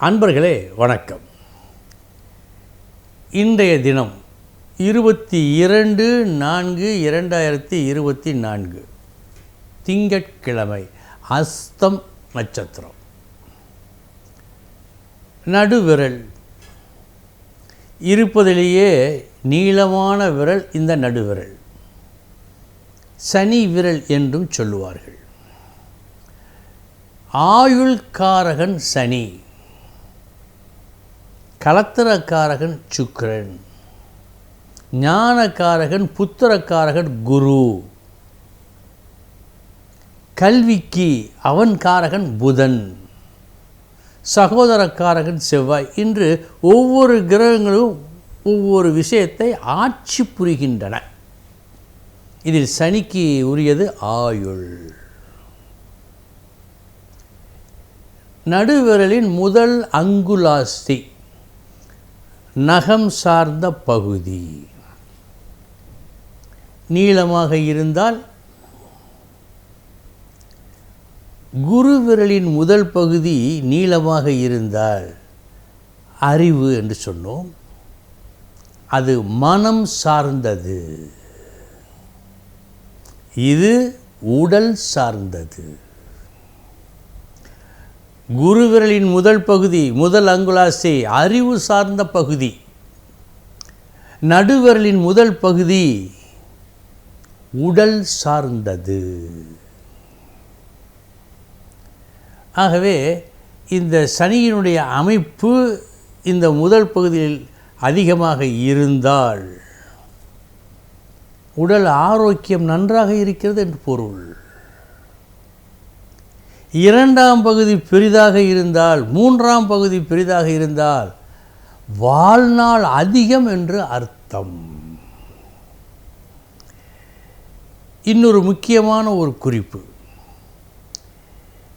அன்பர்களே வணக்கம். இன்றைய தினம் இருபத்தி இரண்டு நான்கு இரண்டாயிரத்தி இருபத்தி நான்கு. திங்கட்கிழமை அஸ்தம் நட்சத்திரம். நடுவிரல். இருப்பதிலேயே நீளமான விரல் இந்த நடுவிரல். சனி விரல் என்றும் சொல்லுவார்கள். ஆயுள்காரகன் சனி. கலத்திரக்காரகன் சுக்கரன் ஞானக்காரகன் புத்திரக்காரகன் குரு. கல்விக்கு அவன் காரகன் புதன் சகோதரக்காரகன் செவ்வாய். இன்று ஒவ்வொரு கிரகங்களும் ஒவ்வொரு விஷயத்தை ஆட்சி புரிகின்றன. இதில் சனிக்கு உரியது ஆயுள். நடுவிரலின் முதல் அங்குலாஸ்தி. நகம் சார்ந்த பகுதி. நீளமாக இருந்தால் குரு விரலின் முதல் பகுதி நீளமாக இருந்தால் அறிவு என்று சொன்னோம். அது மனம் சார்ந்தது. இது உடல் சார்ந்தது. குருவிரலின் முதல் பகுதி முதல் அங்குலாசை அறிவு சார்ந்த பகுதி. நடுவிரலின் முதல் பகுதி உடல் சார்ந்தது. ஆகவே இந்த சனியினுடைய அமைப்பு இந்த முதல் பகுதியில் அதிகமாக இருந்தால் உடல் ஆரோக்கியம் நன்றாக இருக்கிறது என்று பொருள். இரண்டாம் பகுதி பெரிதாக இருந்தால் மூன்றாம் பகுதி பெரிதாக இருந்தால் வாழ்நாள் அதிகம் என்று அர்த்தம். இன்னொரு முக்கியமான ஒரு குறிப்பு.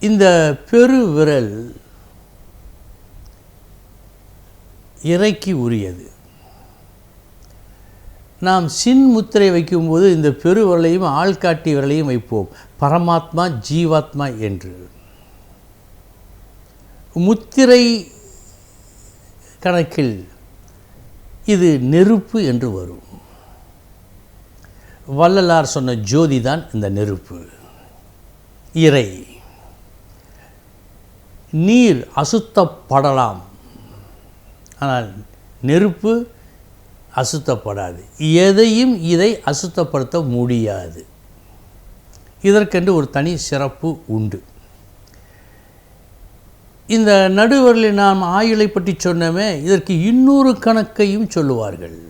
இந்த பெருவிரல் இறைக்கு உரியது. நாம் சின் முத்திரை வைக்கும்போது இந்த பெருவிரலையும் ஆள்காட்டி விரலையும் வைப்போம். பரமாத்மா ஜீவாத்மா என்று. முத்திரை கணக்கில் இது நெருப்பு என்று வரும். வள்ளலார் சொன்ன ஜோதி தான் இந்த நெருப்பு. இறை. நீர் அசுத்தப்படலாம். ஆனால் நெருப்பு அசுத்தப்படாது. எதையும் இதை அசுத்தப்படுத்த முடியாது. இதற்கென்று ஒரு தனி சிறப்பு உண்டு. இந்த நடுவரில் நாம் ஆயுளை பற்றி சொன்னோமே இதற்கு இன்னொரு கணக்கையும் சொல்லுவார்கள்.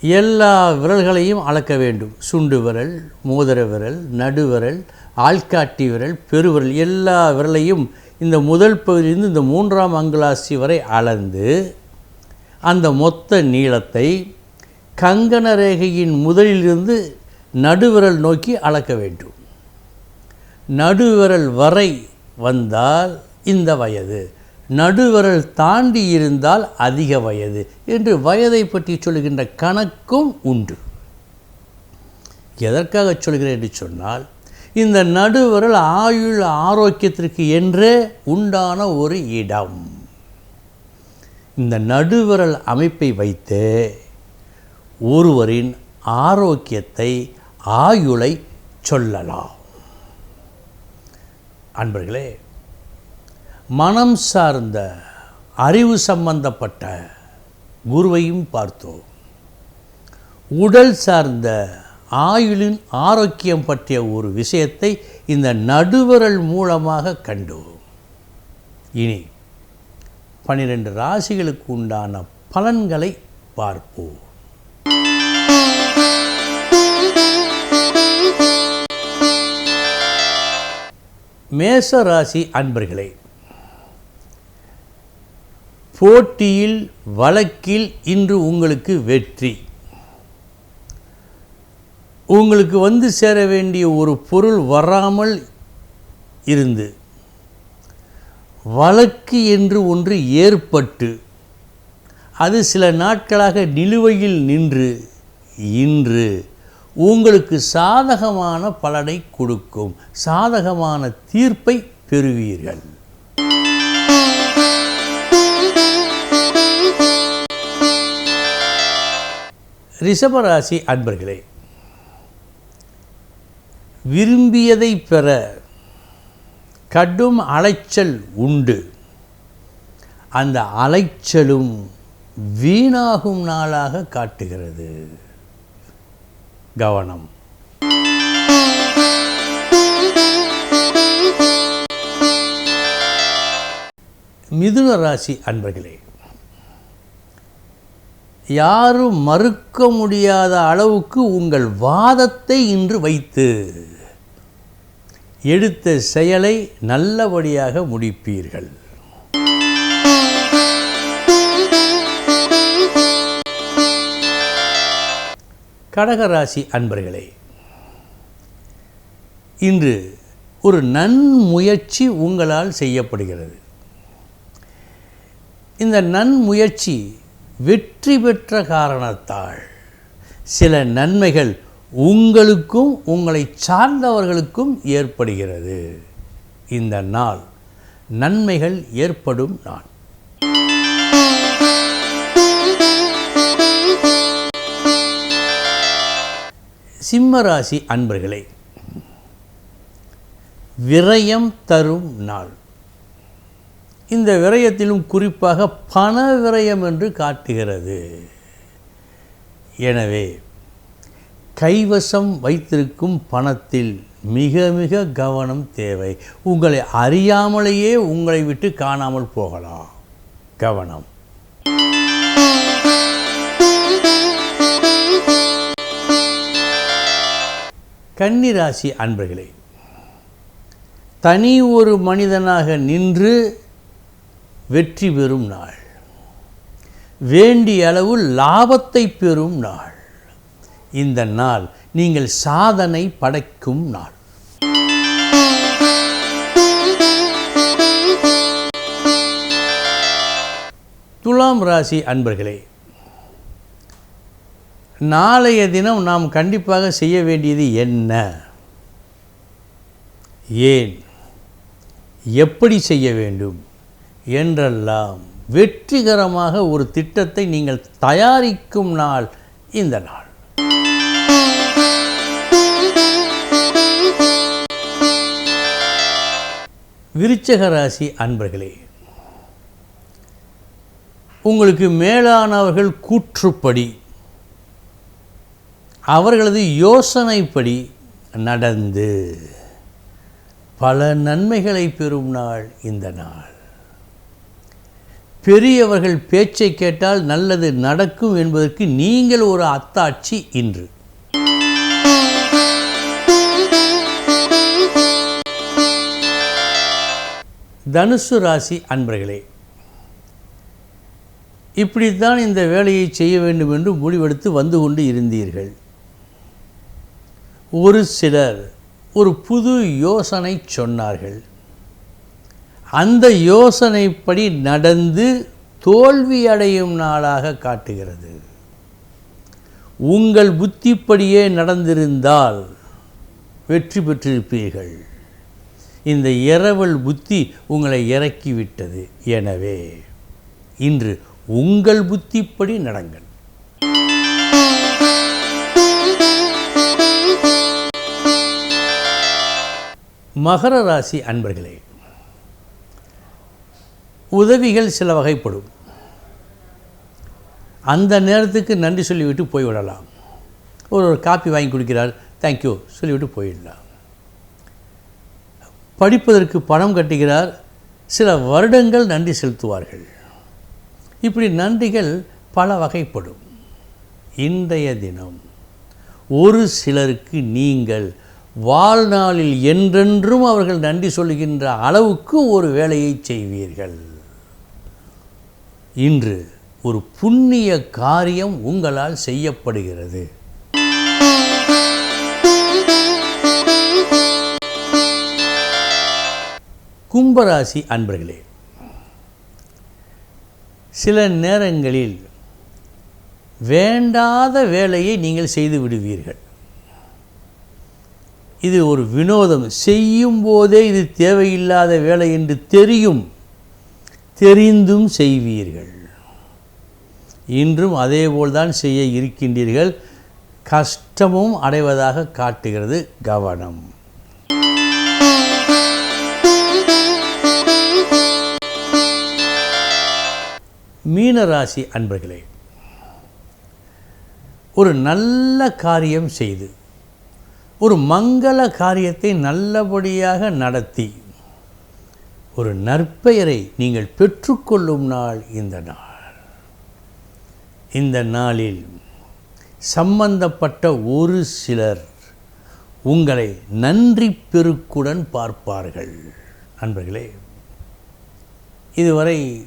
எல்லா விரல்களையும் அளக்க வேண்டும். சுண்டு விரல் மோதிர விரல் நடுவிரல் ஆள்காட்டி விரல் பெருவிரல் எல்லா விரலையும் இந்த முதல் பகுதியிலிருந்து இந்த மூன்றாம் அங்குலாசி வரை அளந்து அந்த மொத்த நீளத்தை கங்கண ரேகையின் முதலிலிருந்து நடுவிரல் நோக்கி அளக்க வேண்டும். நடுவிரல் வரை வந்தால் இந்த வயது நடுவிரல் தாண்டி இருந்தால் அதிக வயது என்று வயதை பற்றி சொல்கின்ற கணக்கும் உண்டு. எதற்காக சொல்கிறேன் என்று சொன்னால் இந்த நடுவிரல் ஆயுள் ஆரோக்கியத்திற்கு என்றே உண்டான ஒரு இடம். இந்த நடுவிரல் அமைப்பை வைத்து ஒருவரின் ஆரோக்கியத்தை ஆயுளை சொல்லலாம். அன்பர்களே மனம் சார்ந்த அறிவு சம்பந்தப்பட்ட குருவையும் பார்த்தோம். உடல் சார்ந்த ஆயுளின் ஆரோக்கியம் பற்றிய ஒரு விஷயத்தை இந்த நடுவரல் மூலமாக கண்டோம். இனி பன்னிரெண்டு ராசிகளுக்கு உண்டான பலன்களை பார்ப்போம். மேச ராசி அன்பர்களே போட்டியில் வழக்கில் இன்று உங்களுக்கு வெற்றி. உங்களுக்கு வந்து சேர வேண்டிய ஒரு பொருள் வராமல் இருந்து வழக்கு என்று ஒன்று ஏற்பட்டு அது சில நாட்களாக நிலுவையில் நின்று இன்று உங்களுக்கு சாதகமான பலனை கொடுக்கும் சாதகமான தீர்ப்பை பெறுவீர்கள். ரிஷபராசி அன்பர்களே விரும்பியதை பெற கடும் அலைச்சல் உண்டு. அந்த அலைச்சலும் வீணாகும் நாளாக காட்டுகிறது. கவனம். மிதுன ராசி அன்பர்களே யாரும் மறுக்க முடியாத அளவுக்கு உங்கள் வாதத்தை இன்று வைத்து எடுத்த செயலை நல்லபடியாக முடிப்பீர்கள். கடகராசி அன்பர்களே இன்று ஒரு நன்முயற்சி உங்களால் செய்யப்படுகிறது. இந்த நன்முயற்சி வெற்றி பெற்ற காரணத்தால் சில நன்மைகள் உங்களுக்கும் உங்களை சார்ந்தவர்களுக்கும் ஏற்படுகிறது. இந்த நாள் நன்மைகள் ஏற்படும் நாள். சிம்மராசி அன்பர்களே விரயம் தரும் நாள். இந்த விரயத்திலும் குறிப்பாக பண விரயம் என்று காட்டுகிறது. எனவே கைவசம் வைத்திருக்கும் பணத்தில் மிக மிக கவனம் தேவை. உங்களை அறியாமலேயே உங்களை விட்டு காணாமல் போகலாம். கவனம். கன்னிராசி அன்பர்களே தனி ஒரு மனிதனாக நின்று வெற்றி பெறும் நாள். வேண்டிய அளவு லாபத்தை பெறும் நாள். இந்த நாள் நீங்கள் சாதனை படைக்கும் நாள். துலாம் ராசி அன்பர்களே நாளைய தினம் நாம் கண்டிப்பாக செய்ய வேண்டியது என்ன? ஏன்? எப்படி செய்ய வேண்டும்? என்றெல்லாம் வெற்றிகரமாக ஒரு திட்டத்தை நீங்கள் தயாரிக்கும் நாள் இந்த நாள். விருச்சக ராசி அன்பர்களே உங்களுக்கு மேலானவர்கள் கூற்றுப்படி அவர்களது யோசனைப்படி நடந்து பல நன்மைகளை பெறும் நாள் இந்த நாள். பெரியவர்கள் பேச்சை கேட்டால் நல்லது நடக்கும் என்பதற்கு நீங்கள் ஒரு அத்தாட்சி இன்று. தனுசு ராசி அன்பர்களே இப்படித்தான் இந்த வேலையை செய்ய வேண்டும் என்று முடிவெடுத்து வந்து கொண்டு இருந்தீர்கள். ஒரு சிலர் ஒரு புது யோசனை சொன்னார்கள். அந்த யோசனைப்படி நடந்து தோல்வி அடையும் நாளாக காட்டுகிறது. உங்கள் புத்திப்படியே நடந்திருந்தால் வெற்றி பெற்றிருப்பீர்கள். இந்த இரவல் புத்தி உங்களை இறக்கிவிட்டது. எனவே இன்று உங்கள் புத்திப்படி நடங்கள். மகர ராசி அன்பர்களே உதவிகள் சில வகைப்படும். அந்த நேரத்துக்கு நன்றி சொல்லிவிட்டு போய்விடலாம். ஒரு ஒரு காப்பி வாங்கி கொடுக்கிறார் தேங்க்யூ சொல்லிவிட்டு போயிடலாம். படிப்பதற்கு பணம் கட்டுகிறார் சில வருடங்கள் நன்றி செலுத்துவார்கள். இப்படி நன்றிகள் பல வகைப்படும். இன்றைய தினம் ஒரு சிலருக்கு நீங்கள் வாழ்நாளில் என்றென்றும் அவர்கள் நன்றி சொல்கின்ற அளவுக்கு ஒரு வேலையை செய்வீர்கள். இன்று ஒரு புண்ணிய காரியம் உங்களால் செய்யப்படுகிறது. கும்பராசி அன்பர்களே சில நேரங்களில் வேண்டாத வேலையை நீங்கள் செய்து விடுவீர்கள். இது ஒரு வினோதம். செய்யும் போதே இது தேவையில்லாத வேலை என்று தெரியும் தெரிந்தும் செய்வீர்கள். இன்றும் அதேபோல்தான் செய்ய இருக்கின்றீர்கள். கஷ்டமும் அடைவதாக காட்டுகிறது கவனம். மீனராசி அன்பர்களே ஒரு நல்ல காரியம் செய்து ஒரு மங்கள காரியத்தை நல்லபடியாக நடத்தி ஒரு நற்பெயரை நீங்கள் பெற்றுக்கொள்ளும் நாள் இந்த நாள். இந்த நாளில் சம்பந்தப்பட்ட ஒரு சிலர் உங்களை நன்றி பெருக்குடன் பார்ப்பார்கள். நண்பர்களே இதுவரை